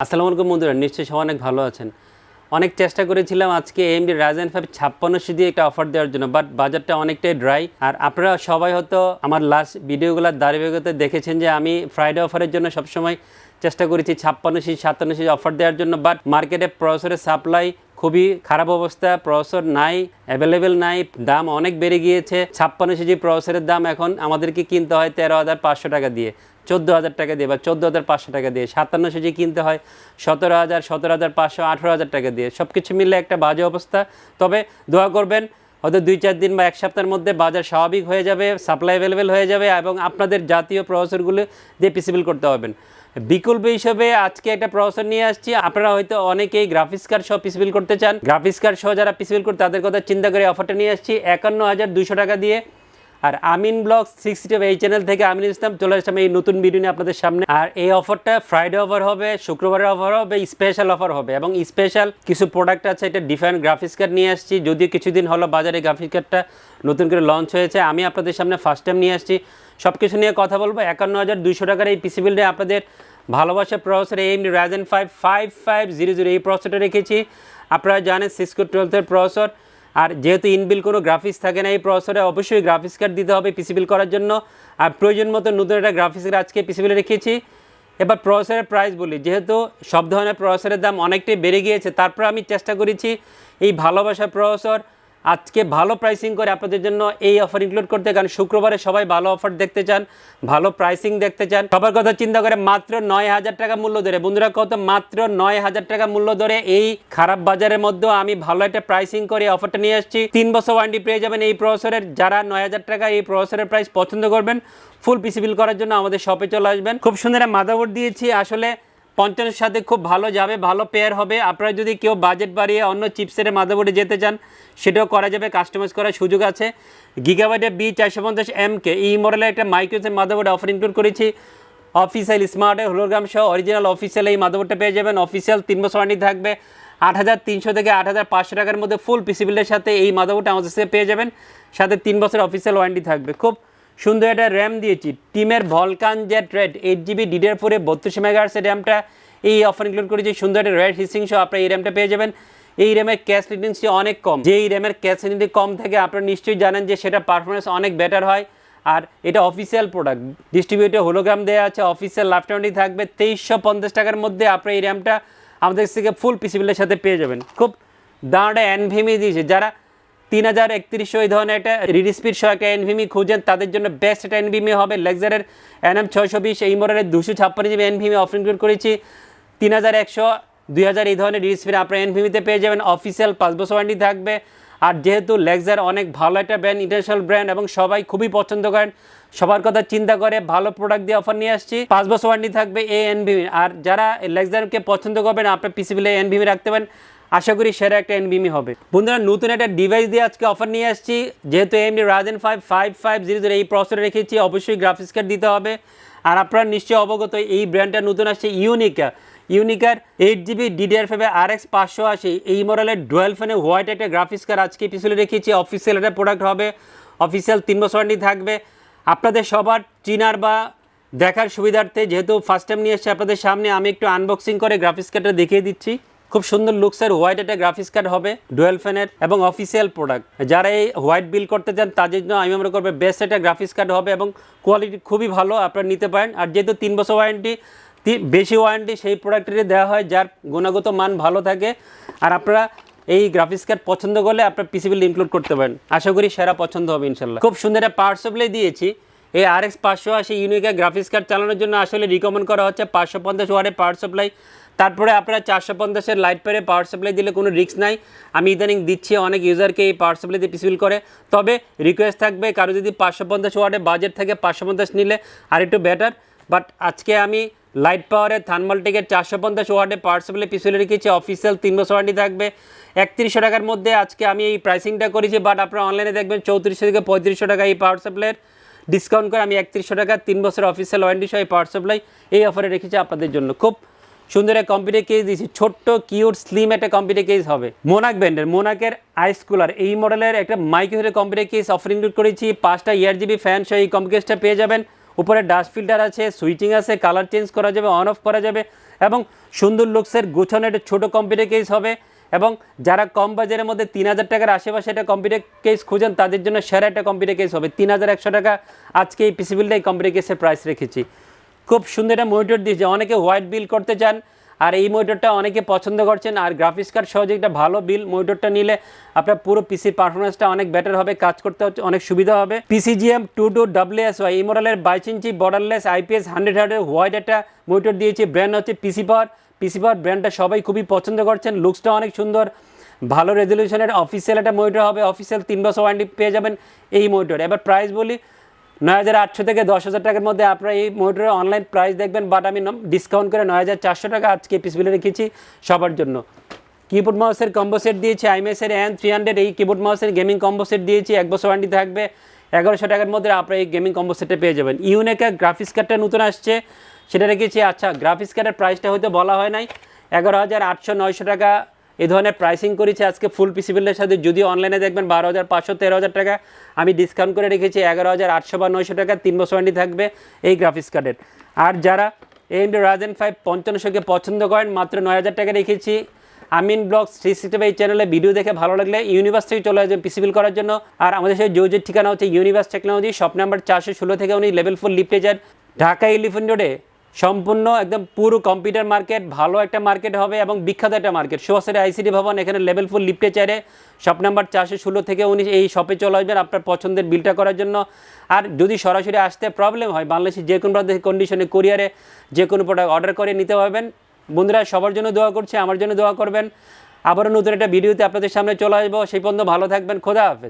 আসসালামু আলাইকুম বন্ধুরা, নিশ্চয়ই সবাই অনেক ভালো আছেন। অনেক চেষ্টা করেছিলাম আজকে এমডি রাজেন ফাইভ ছাপ্পান্নশো দিয়ে একটা অফার দেওয়ার জন্য বাট বাজারটা অনেকটাই ড্রাই আর আপনারা সবাই হয়তো আমার লাস্ট ভিডিওগুলোর দাঁড়িয়ে দেখেছেন যে আমি ফ্রাইডে অফারের জন্য সবসময় চেষ্টা করেছি ছাপ্পান্ন সিজ সাতান্ন সাতান্নশো অফার দেওয়ার জন্য বাট মার্কেটে প্রসেসরের সাপ্লাই খুবই খারাপ অবস্থা প্রসেসর নাই অ্যাভেলেবেল নাই, দাম অনেক বেড়ে গিয়েছে। ছাপ্পান্ন সিজি প্রসেসরের দাম এখন আমাদেরকে কিনতে হয় তেরো হাজার পাঁচশো টাকা দিয়ে, চোদ্দ হাজার টাকা দিয়ে বা চোদ্দ হাজার পাঁচশো টাকা দিয়ে, সাতান্ন সিজি কিনতে হয় সতেরো হাজার সতেরো হাজার পাঁচশো, আঠেরো হাজার টাকা দিয়ে। সব কিছু মিললে একটা বাজে অবস্থা। তবে দোয়া করবেন, হয়তো দুই চার দিন বা এক সপ্তাহের মধ্যে বাজার স্বাভাবিক হয়ে যাবে সাপ্লাই অ্যাভেলেবেল হয়ে যাবে এবং আপনাদের জাতীয় প্রসেসরগুলো দিয়ে পিসিবল করতে হবেন বিকল্প হিসেবে আজকে একটা প্রসেসর নিয়ে আসছি। আপনারা হয়তো অনেকেই গ্রাফিক্স কার্ড সহ পিসিবল করতে চান। গ্রাফিক্স কার্ড সহ যারা পিস বিল করতে তাদের কথা চিন্তা করে অফারটা নিয়ে আসছি। একান্ন হাজার দুশো টাকা দিয়ে আর আমিন ব্লগ সিক্সটি এই চ্যানেল থেকে আমিন ইসলাম চলে আসলাম এই নতুন ভিডিও নিয়ে আপনাদের সামনে। আর এই অফারটা ফ্রাইডে অফার হবে, শুক্রবারের অফার হবে স্পেশাল অফার হবে। এবং স্পেশাল কিছু প্রোডাক্ট আছে, এটা ডিফারেন্ট গ্রাফিক্স কার্ড নিয়ে আসছি। যদিও কিছুদিন হলো বাজারে গ্রাফিক্স কার্ডটা নতুন করে লঞ্চ হয়েছে। আমি আপনাদের সামনে ফার্স্ট টাইম নিয়ে আসছি। সব কিছু নিয়ে কথা বলব। একান্ন হাজার দুইশো টাকার এই পিসি বিলডে আপনাদের ভালোবাসা processor M Ryzen five five five zero zero এই প্রসেসরটা রেখেছি। আপনারা জানেন সিসকো টুয়েলথের প্রসেসর আর যেহেতু ইনবিল কোনো গ্রাফিক্স থাকে না, এই প্রসেসরে অবশ্যই গ্রাফিক্স কার্ড দিতে হবে পিসিবিল করার জন্য। আর প্রয়োজন মতো নতুন একটা গ্রাফিক্স কার্ড আজকে পিসিবিলে রেখেছি। এবার প্রসেসরের প্রাইস বলি, যেহেতু সব ধরনের প্রসেসরের দাম অনেকটাই বেড়ে গিয়েছে, তারপরে আমি চেষ্টা করেছি এই ভালোবাসার প্রসেসর আজকে ভালো প্রাইসিং করে আপনাদের জন্য এই অফার ইনক্লুড করতে কারণ শুক্রবারে সবাই ভালো অফার দেখতে চান, ভালো প্রাইসিং দেখতে চান। সবার কথা চিন্তা করে মাত্র নয় হাজার টাকা মূল্য ধরে। বন্ধুরা, কত? মাত্র নয় হাজার টাকা মূল্য ধরে এই খারাপ বাজারের মধ্যেও আমি ভালো একটা প্রাইসিং করে অফারটা নিয়ে আসছি। তিন বছর ওয়ারেন্টি পেয়ে যাবেন এই প্রসেসরের যারা নয় হাজার টাকা এই প্রসেসরের প্রাইস পছন্দ করবেন ফুল পিসি বিল করার জন্য আমাদের শপে চলে আসবেন। খুব সুন্দর মাদাবোর্ড দিয়েছি। আসলে পঞ্চাশের সাথে খুব ভালো যাবে, ভালো পেয়ার হবে। আপনারা যদি কেউ বাজেট বাড়িয়ে অন্য চিপসের মাদাবোর্ডে যেতে চান, সেটাও করা যাবে কাস্টমাইজ করার সুযোগ আছে। গিগাবাইটের বি চারশো পঞ্চাশ এমকে এই মডেলের একটা মাইক্রোসের মাদাবোর্ড অফার ইনক্লুড করেছি। অফিসিয়াল স্মার্টের হোলোগ্রাম সহ অরিজিনাল অফিসিয়াল এই মাদাবোর্ডটা পেয়ে যাবেন। অফিসিয়াল তিন বছর ওয়ারেন্টি থাকবে। আট হাজার তিনশো থেকে আট হাজার পাঁচশো টাকার মধ্যে ফুল পিসিবিলের সাথে এই মাদাবোর্ডটা আমাদের সাথে পেয়ে যাবেন। সাথে তিন বছর অফিসিয়াল ওয়ারেন্টি থাকবে। খুব সুন্দর একটা র্যাম দিয়েছি। টিমের Vulcan jet red eight GB ডিডের ফোরে বত্রিশ মেগাহার্সের র্যামটা এই অফার ইনক্লুড করেছি সুন্দর একটা রেড হিসিং সহ আপনারা এই র্যামটা পেয়ে যাবেন। এই র্যামের ক্যাশ রিডিংসটি অনেক কম। যে এই র্যামের ক্যাশ রিডিং কম থাকে, আপনারা নিশ্চয়ই জানেন যে সেটা পারফরমেন্স অনেক বেটার হয়। আর এটা অফিসিয়াল প্রোডাক্ট ডিস্ট্রিবিউটর হোলোগ্রাম দেওয়া আছে অফিসিয়াল ল্যাপটপটি থাকবে। তেইশশো পঞ্চাশ টাকার মধ্যে আপনার এই র্যামটা আমাদের থেকে ফুল পিসিবিলের সাথে পেয়ে যাবেন। খুব দাঁড়া এনভিমি দিয়েছে। যারা তিন হাজার একত্রিশশো এই ধরনের একটা রিড স্পিড সহ একটা এনভিমি খুঁজেন, তাদের জন্য বেস্ট একটা এনভিমি হবে। লেক্সারের এনএম ছয়শো বিশ, এই মডেলের দুশো ছাপ্পান্ন জিবি এনভিমি অফার ইনক্লুড করেছি। তিন হাজার একশো, দুই হাজার এই ধরনের রিড স্পিড আপনার এনভিমিতে পেয়ে যাবেন। অফিসিয়াল পাঁচ বছর ওয়ারেন্টি থাকবে। আর যেহেতু লেক্সার অনেক ভালো একটা ব্র্যান্ড ইন্টারন্যাশনাল ব্র্যান্ড এবং সবাই খুবই পছন্দ করেন, সবার কথা চিন্তা করে ভালো প্রোডাক্ট দিয়ে অফার নিয়ে আসছি। পাঁচ বছর ওয়ারেন্টি থাকবে এই এনভিমি আর যারা লেক্সারকে পছন্দ করবেন, আপনার পিসিবিলে এনভিমি রাখতে পারেন। আশা করি সেরা একটা এনবিমি হবে। বন্ধুরা, নতুন একটা ডিভাইস দিয়ে আজকে অফার নিয়ে আসছি। যেহেতু AMD Ryzen five five five zero zero এই প্রসেসর রেখেছি, অবশ্যই গ্রাফিক্স কার্ড দিতে হবে। আর আপনারা নিশ্চয়ই অবগত, এই ব্র্যান্ডটা নতুন আসছে ইউনিকা ইউনিকার এইট জিবি ডিডিআর ফাইভে আর এক্স পাঁচশো আশি। এই মডেলের ডুয়েল ফ্যানে হোয়াইট একটা গ্রাফিক্স কার্ড আজকে পিছনে রেখেছি অফিসিয়াল একটা প্রোডাক্ট হবে। অফিসিয়াল তিন বছর ওয়ারেন্টি থাকবে। আপনাদের সবার চিনার বা দেখার সুবিধার্থে যেহেতু ফার্স্ট টাইম নিয়ে এসেছি আপনাদের সামনে, আমি একটু আনবক্সিং করে গ্রাফিক্স কার্ডটা দেখিয়ে দিচ্ছি। খুব সুন্দর লুকসের হোয়াইট একটা গ্রাফিক্স কার্ড হবে ডুয়েল ফ্যানের এবং অফিসিয়াল প্রোডাক্ট যারা এই হোয়াইট বিল করতে চান, তাদের জন্য আমি মনে করব বেস্ট একটা গ্রাফিক্স কার্ড হবে এবং কোয়ালিটি খুবই ভালো, আপনারা নিতে পারেন। আর যেহেতু তিন বছর ওয়ারেন্টি বেশি ওয়ারেন্টি সেই প্রোডাক্টেরই দেওয়া হয় যার গুণগত মান ভালো থাকে। আর আপনারা এই গ্রাফিক্স কার্ড পছন্দ করলে আপনার পিসিবিল ইনক্লুড করতে পারেন। আশা করি সেরা পছন্দ হবে ইনশাল্লাহ খুব সুন্দর একটা পাওয়ার সাপ্লাই দিয়েছি। এই আর এক্স পাঁচশো আশি ইউনিকা গ্রাফিক্স কার্ড চালানোর জন্য আসলে রিকমেন্ড করা হচ্ছে পাঁচশো পঞ্চাশ ওয়ার্ডের পাওয়ার সাপ্লাই তারপরে আপনারা চারশো পঞ্চাশের লাইট পেরে পাওয়ার সাপ্লাই দিলে কোনো রিস্ক নাই। আমি ইদানিং দিচ্ছি, অনেক ইউজারকে এই পাওয়ার সাপ্লাই দিয়ে পিসিবিল করে। তবে রিকোয়েস্ট থাকবে, কারও যদি পাঁচশো পঞ্চাশ ওয়ার্ডে বাজেট থাকে, পাঁচশো পঞ্চাশ নিলে আর একটু বেটার বাট আজকে আমি লাইট পাওয়ারের থার্মাল চারশো পঞ্চাশ ওয়ার্ডে পাওয়ার সাপ্লাই পিছনে রেখেছি অফিসিয়াল তিন বছর ওয়ারেন্টি থাকবে। একত্রিশশো টাকার মধ্যে আজকে আমি এই প্রাইসিংটা করেছি বাট আপনারা অনলাইনে দেখবেন চৌত্রিশশো থেকে পঁয়ত্রিশশো টাকা এই পাওয়ার সাপ্লাইয়ের ডিসকাউন্ট করে আমি একত্রিশশো টাকা, তিন বছর অফিসিয়াল ওয়ারেন্টি সহ এই পাওয়ার সাপ্লাই এই অফারে রেখেছি আপনাদের জন্য। খুব সুন্দর একটা কম্পিউটার কেস দিয়েছি, ছোট্ট কিউট স্লিম একটা কম্পিউটার কেস হবে। মোনাক ব্র্যান্ডের মোনাকের আইস কুলার এই মডেলের একটা মাইক্রোসের কম্পিউটার কেস অফার ইনক্লুড করেছি, পাঁচটা ইয়ার জিবি ফ্যান সহ এই কম্পিউটারটা পেয়ে যাবেন। উপরে ডাস্ট ফিল্টার আছে সুইচিং আছে কালার চেঞ্জ করা যাবে অন অফ করা যাবে এবং সুন্দর লুকসের গুছানো একটা ছোটো কম্পিউটার কেস হবে এবং যারা কম বাজারের মধ্যে তিন হাজার টাকার আশেপাশে একটা কম্পিউটার কেস খুঁজেন, তাদের জন্য সেরা একটা কম্পিউটার কেস হবে। তিন হাজার একশো টাকা আজকে এই পিসিবিলটাই কম্পিউটার কেসের প্রাইস রেখেছি। খুব সুন্দর একটা মনিটর দিয়েছে। অনেকে হোয়াইট বিল করতে চান আর এই মনিটরটা অনেকে পছন্দ করছেন, আর গ্রাফিক্স কার্ড সহজে একটা ভালো বিল মনিটরটা নিলে আপনার পুরো পিসির পারফরমেন্সটা অনেক বেটার হবে, কাজ করতে হচ্ছে, অনেক সুবিধা হবে। পিসিজিএম two two W S Y এই মডেলের বাইশ ইঞ্চি borderless IPS hundred hundred white একটা মনিটর দিয়েছি ব্র্যান্ড হচ্ছে পিসি পাওয়ার পিসি পাওয়ার ব্র্যান্ডটা সবাই খুবই পছন্দ করছেন লুকসটা অনেক সুন্দর, ভালো রেজলিউশনের অফিসিয়াল একটা মনিটর হবে অফিসিয়াল তিন বছর ওয়ারেন্টি পেয়ে যাবেন এই মনিটর এবার প্রাইস বলি নয় হাজার আটশো থেকে দশ হাজার টাকার মধ্যে আপনারা এই মনিটরের অনলাইন প্রাইস দেখবেন বাট আমি ডিসকাউন্ট করে নয় হাজার চারশো টাকা আজকে পিসবিলে রেখেছি সবার জন্য। কিবোর্ড মাউসের কম্বো সেট দিয়েছি আইমেসের এন থ্রি হান্ড্রেড এই কিবোর্ড মাউসের গেমিং কম্বো সেট দিয়েছি, এক বছর ওয়ারেন্টি থাকবে, এগারোশো টাকার মধ্যে আপনারা এই গেমিং কম্বো সেটটা পেয়ে যাবেন। ইউনেকা গ্রাফিক্স কার্ডটা নতুন আসছে, সেটা রেখেছি। আচ্ছা গ্রাফিক্স কার্ডের প্রাইসটা হয়তো বলা হয় নাই, এগারো হাজার আটশো নয়শো টাকা এই ধরনের প্রাইসিং করেছি আজকে ফুল পিসি বিলের সাথে। যদিও অনলাইনে দেখবেন বারো হাজার, পাঁচশো, তেরো হাজার টাকা। আমি ডিসকাউন্ট করে রেখেছি এগারো হাজার, আটশো বা নয়শো টাকা, তিন বছর ওয়ারেন্টি থাকবে এই গ্রাফিক্স কার্ডের আর যারা এমডি রাজেন ফাইভ পঞ্চান্নশোকে পছন্দ করেন, মাত্র নয় হাজার টাকা রেখেছি। আমিন ব্লগস থ্রি সিক্সটি এই চ্যানেলে ভিডিও দেখে ভালো লাগলে ইউনিভার্স থেকে চলে আসবেন পিসিবিল করার জন্য। আর আমাদের সাথে যোজের ঠিকানা হচ্ছে ইউনিভার্স টেকনোলজি শপ নাম্বার চারশো ষোলো থেকে উনি লেভেল ফোর যান। ঢাকা এলিফেন্ট রোডে সম্পূর্ণ একদম পুরো কম্পিউটার মার্কেট ভালো একটা মার্কেট হবে এবং বিখ্যাত একটা মার্কেট সুহাসের আইসিডি ভবন, এখানে লেভেল ফোর লিফটে চারে শপ নাম্বার চারশো ষোলো থেকে উনিশ, এই শপে চলে আসবেন আপনার পছন্দের বিলটা করার জন্য। আর যদি সরাসরি আসতে প্রবলেম হয়, বাংলাদেশের যে কোনো কন্ডিশনে কোরিয়ারে যে কোনো প্রোডাক্ট অর্ডার করে নিতে পারবেন। বন্ধুরা, সবার জন্য দোয়া করছে, আমার জন্য দোয়া করবেন। আবারও নতুন একটা ভিডিওতে আপনাদের সামনে চলে আসব। সেই পর্যন্ত ভালো থাকবেন, খোদা হাফেজ।